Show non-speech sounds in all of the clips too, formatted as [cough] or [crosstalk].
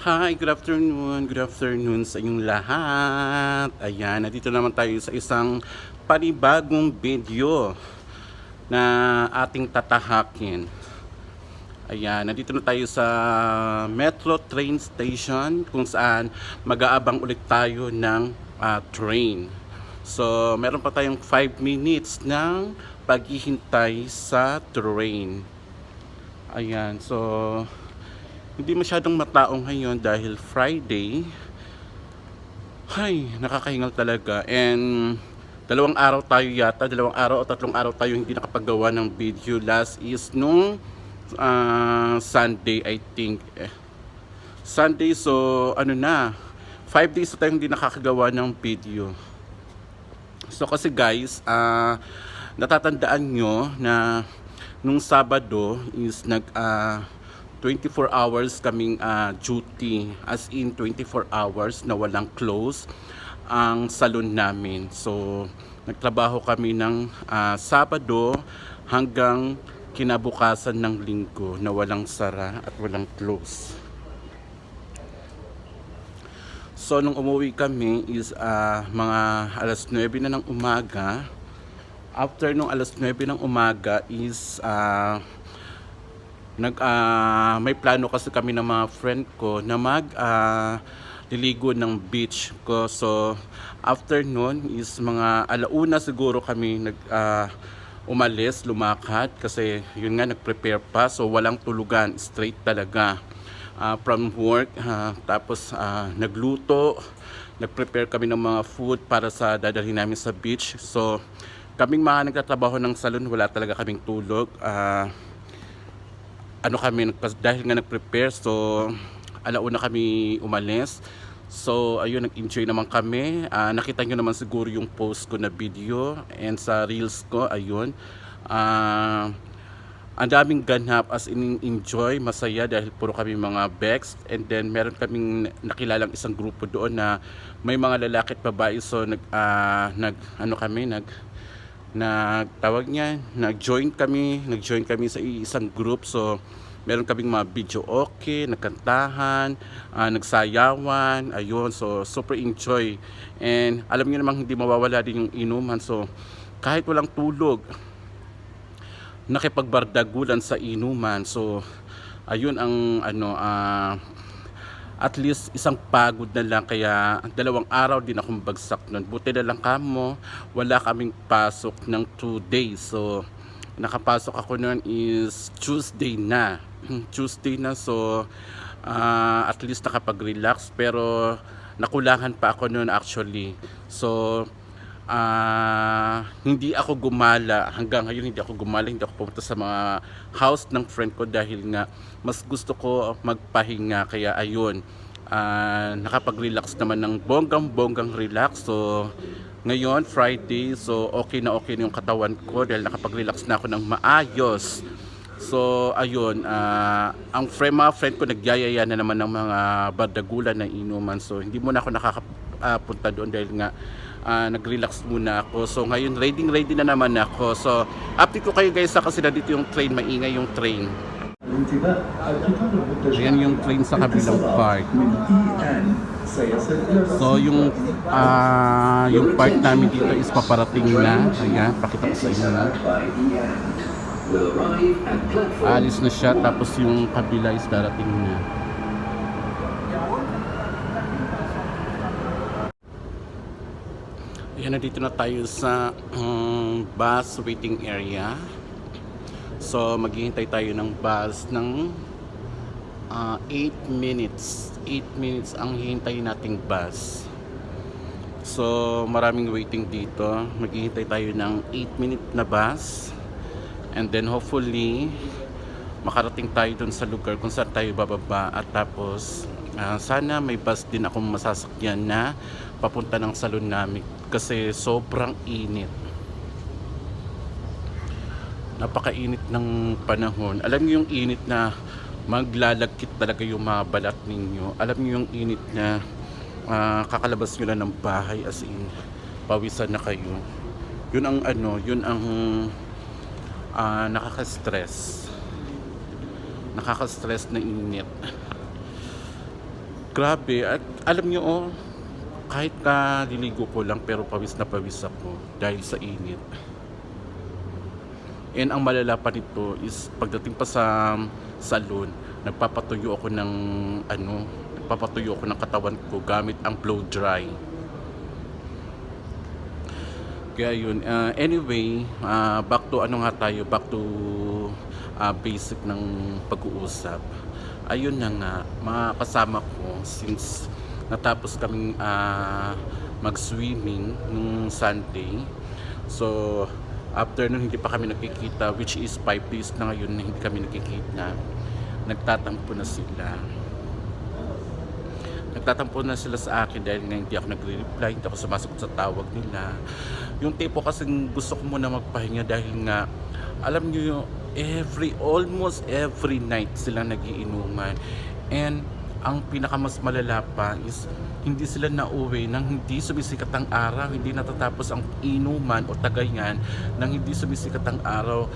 Hi, good afternoon. Good afternoon sa inyong lahat. Ayan, nandito naman tayo sa isang panibagong video na ating tatahakin. Ayan, nandito na tayo sa Metro Train Station kung saan mag-aabang ulit tayo ng ah, train. So, meron pa tayong 5 minutes ng paghihintay sa train. Ayan, so hindi masyadong matao ngayon dahil Friday. Ay, nakakahingal talaga. And dalawang araw tayo yata, dalawang araw o tatlong araw tayo hindi nakapagawa ng video. Last is nung ah, Sunday, I think. Eh, Sunday, so ano na, 5 days na tayo hindi nakakagawa ng video. So kasi guys, ah natatandaan nyo na nung Sabado is nag ah, 24 hours kaming ah, duty as in 24 hours na walang close ang salon namin. So nagtrabaho kami ng ah, Sabado hanggang kinabukasan ng linggo na walang sara at walang close. So nung umuwi kami is ah, mga alas 9 na ng umaga. After nung alas 9 ng umaga is ah, nag ah, may plano kasi kami ng mga friend ko na mag ah, liligo ng beach ko. So after nun is mga alauna siguro kami nag ah, umalis, lumakad kasi yun nga nag-prepare pa. So walang tulugan, straight talaga. Ah, from work ah, tapos ah, nagluto. Nag-prepare kami ng mga food para sa dadalhin namin sa beach. So kaming mga nagtatrabaho ng salon wala talaga kaming tulog. Ah, ano kami dahil nga nag-prepare so alauna kami umalis. So ayun nag-enjoy naman kami. Ah, nakita nyo naman siguro yung post ko na video and sa reels ko ayun. Ah, ang daming ganap as in enjoy, masaya dahil puro kami mga Bex. And then meron kaming nakilalang isang grupo doon na may mga lalaki at babae. So nag ah, nag ano kami nag nagtawag niya, nag-join kami, nag-join kami sa isang group. So, meron kaming mga video okay, nagkantahan, ah, nagsayawan, ayun. So, super enjoy. And alam niyo namang hindi mawawala din yung inuman. So, kahit walang tulog, nakipagbardagulan sa inuman. So, ayun ang ano ah at least isang pagod na lang kaya dalawang araw din akong bagsak nun. Buti na lang kamo, wala kaming pasok ng 2 days. So, nakapasok ako nun is Tuesday na. Tuesday na so ah, at least nakapag-relax pero nakulangan pa ako nun actually. So, ah hindi ako gumala. Hanggang ngayon hindi ako gumala. Hindi ako pumunta sa mga house ng friend ko dahil nga mas gusto ko magpahinga. Kaya ayun ah nakapag-relax naman ng bonggang bonggang relax. So ngayon Friday so okay na okay na yung katawan ko dahil nakapag-relax na ako ng maayos. So ayun, ah, ang friend, mga friend ko nagyayaya na naman ng mga bardagulan na inuman. So hindi muna ako nakakapunta doon dahil nga ah, nag-relax muna ako. So ngayon ready ready na naman ako. So update ko kayo guys ha, kasi na dito yung train, maingay yung train. Ayan yung train sa kabilang part. So yung ah, yung part namin dito is paparating na. Ayan, pakita ko sa inyo na. Alis na siya tapos yung kabila is darating na. Ayan, nandito na tayo sa um, bus waiting area. So, maghihintay tayo ng bus ng 8 minutes. 8 minutes ang hihintayin nating bus. So, maraming waiting dito. Maghihintay tayo ng 8 minute na bus. And then hopefully, makarating tayo dun sa lugar kung saan tayo bababa. At tapos, ah, sana may bus din akong masasakyan na papunta ng salon namin. Kasi sobrang init. Napakainit ng panahon. Alam niyo yung init na maglalagkit talaga yung mga balat ninyo. Alam niyo yung init na ah, kakalabas nyo lang ng bahay as in pawisan na kayo. Yun ang ano, yun ang ah, nakaka-stress. Nakaka-stress na init. Grabe, at alam niyo oh, kahit kaliligo ko lang pero pawis na pawis ako dahil sa init. And ang malala pa nito is pagdating pa sa salon, nagpapatuyo ako ng ano, nagpapatuyo ako ng katawan ko gamit ang blow dry. Kaya yun, uh, anyway, uh, back to ano nga tayo, back to uh, basic ng pag-uusap. Ayun na nga, mga kasama ko, since natapos kaming uh, mag-swimming nung Sunday, so after nun hindi pa kami nakikita, which is 5 days na ngayon na hindi kami nakikita, nagtatampo na sila nagtatampo na sila sa akin dahil nga hindi ako nagre-reply, hindi ako sumasagot sa tawag nila. Yung tipo kasi gusto ko muna magpahinga dahil nga, alam nyo yung every, almost every night sila nagiinuman. And ang pinakamas malala pa is hindi sila nauwi nang hindi sumisikat ang araw, hindi natatapos ang inuman o tagayan nang hindi sumisikat ang araw.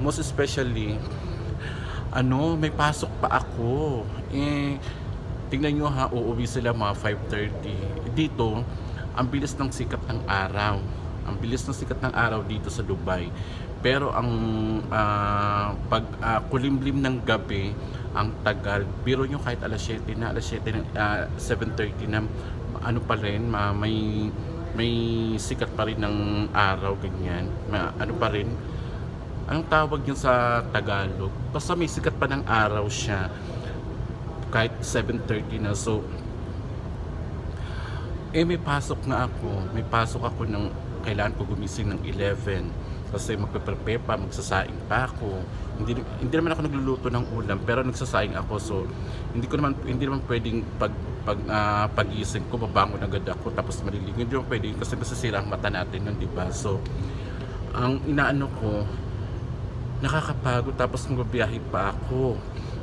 Most especially, ano, may pasok pa ako. Eh, tingnan nyo ha, uuwi sila mga 5.30. Dito, ang bilis ng sikat ng araw. Ang bilis ng sikat ng araw dito sa Dubai. Pero ang ah, pag ah, kulimlim ng gabi, ang tagal. Biro nyo kahit alas 7 na, alas 7 na, ah, 7.30 na, ano pa rin, ma, may may sikat pa rin ng araw, ganyan. Ma, ano pa rin, anong tawag yun sa Tagalog? Basta may sikat pa ng araw siya kahit 7.30 na so eh may pasok na ako may pasok ako ng kailangan ko gumising ng 11 kasi magpe-prepare pa magsasaing pa ako. Hindi hindi naman ako nagluluto ng ulam pero nagsasaing ako. So hindi ko naman hindi naman pwedeng pag pag ah, pagising ko babangon agad ako tapos maliligo. Hindi naman pwedeng kasi masisira ang mata natin nun di ba? So ang inaano ko nakakapagod tapos magbabiyahe pa ako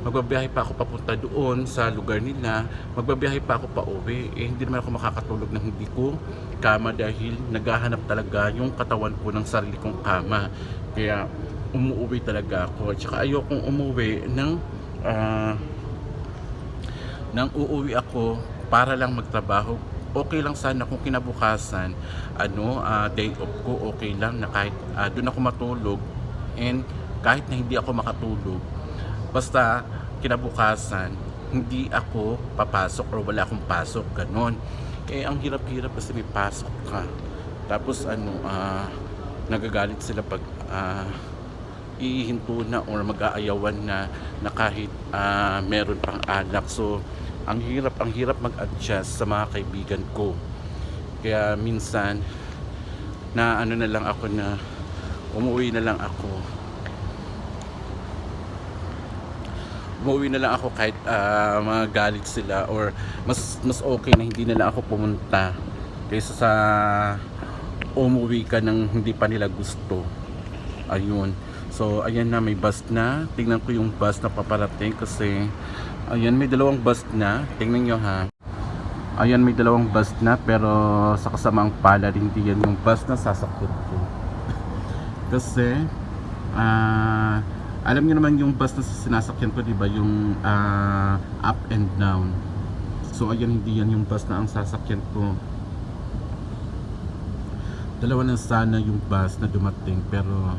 magbabiyahe pa ako papunta doon sa lugar nila. Magbabiyahe pa ako pa uwi eh hindi naman ako makakatulog ng hindi ko kama dahil naghahanap talaga yung katawan ko ng sarili kong kama. Kaya umuwi talaga ako. At saka ayokong umuwi ng ah, nang uuwi ako para lang magtrabaho. Okay lang sana kung kinabukasan ano ah, day off ko okay lang na kahit ah, doon ako matulog. And kahit na hindi ako makatulog basta kinabukasan hindi ako papasok or wala akong pasok ganon. Eh ang hirap-hirap kasi may pasok ka. Tapos ano ah, nagagalit sila pag ah, ihinto na or mag-aayawan na na kahit ah, meron pang alak. So ang hirap ang hirap mag-adjust sa mga kaibigan ko. Kaya minsan na ano na lang ako na umuwi na lang ako umuwi na lang ako kahit ah, magalit sila or mas mas okay na hindi na lang ako pumunta kaysa sa umuwi ka ng hindi pa nila gusto. Ayun. So ayan na may bus na. Tingnan ko yung bus na paparating kasi ayan may dalawang bus na. Tingnan nyo ha. Ayan may dalawang bus na pero sa kasamaang palad hindi yan yung bus na sasakyan ko. [laughs] Kasi ah alam niyo naman yung bus na sinasakyan ko, di ba? Yung ah, up and down. So, ayan, hindi yan yung bus na ang sasakyan ko. Dalawa na sana yung bus na dumating, pero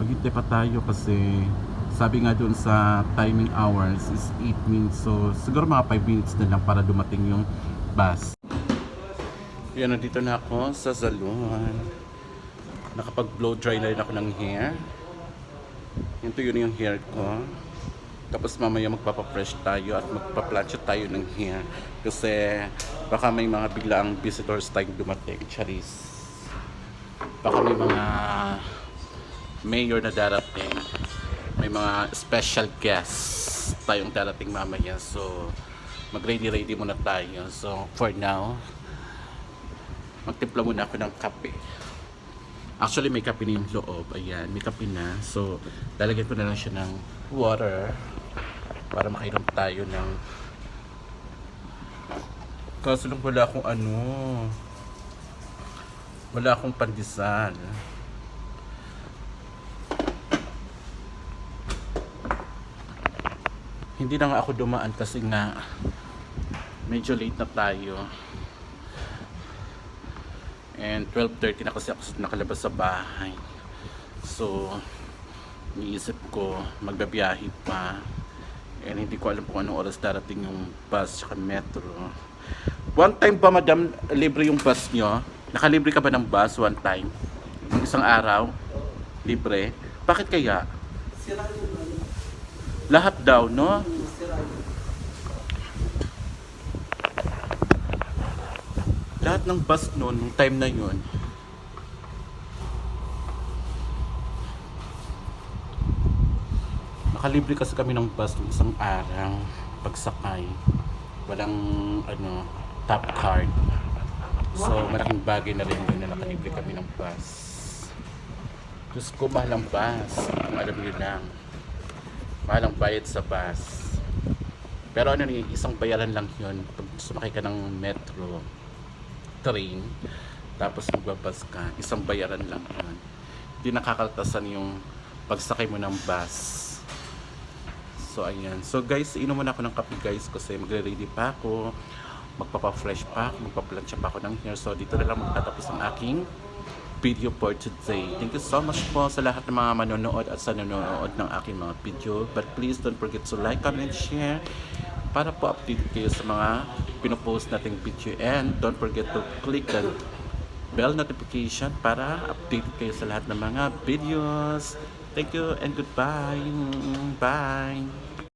maghintay pa tayo kasi sabi nga doon sa timing hours is 8 minutes. So, siguro mga 5 minutes na lang para dumating yung bus. Yan, nandito na ako sa salon. Nakapag-blow dry na rin ako ng hair. Yan to yun yung hair ko. Tapos mamaya magpapa-fresh tayo at magpa-plancha tayo ng hair. Kasi baka may mga biglaang visitors tayong dumating. Charis. Baka may mga mayor na darating. May mga special guests tayong darating mamaya. So, mag-ready-ready muna tayo. So, for now, magtimpla muna ako ng kape. Actually, may kape yung loob. Ayan, may kape na. So, lalagyan ko na lang siya ng water para makainom tayo ng kaso lang wala akong ano wala akong pandesal hindi na nga ako dumaan kasi nga medyo late na tayo. And 12.30 na kasi ako nakalabas sa bahay. So, niisip ko magbabiyahe pa. And hindi ko alam kung anong oras darating yung bus at metro. One time ba, madam, libre yung bus nyo? Nakalibre ka ba ng bus one time? Yung isang araw? Libre? Bakit kaya? Lahat daw, no? sira yung Lahat ng bus noon, nung time na yun, nakalibre kasi kami ng bus nung isang araw pagsakay. Walang ano, top card. So, malaking bagay na rin yun na nakalibre kami ng bus. Diyos ko, mahal ang bus. Kung alam nyo lang. Mahal ang bayad sa bus. Pero ano ni isang bayaran lang yun pag sumakay ka ng metro train tapos magbabas ka isang bayaran lang yun hindi nakakaltasan yung pagsakay mo ng bus so ayan so guys inom muna ako ng kape guys kasi magre-ready pa ako magpapa-fresh pa ako magpa-plancha pa ako ng hair so dito na lang magtatapos ang aking video for today. Thank you so much po sa lahat ng mga manonood at sa nanonood ng aking mga video. But please don't forget to like, comment, share para po update kayo sa mga pinopost nating video. And don't forget to click the bell notification para update kayo sa lahat ng mga videos. Thank you and goodbye. Bye.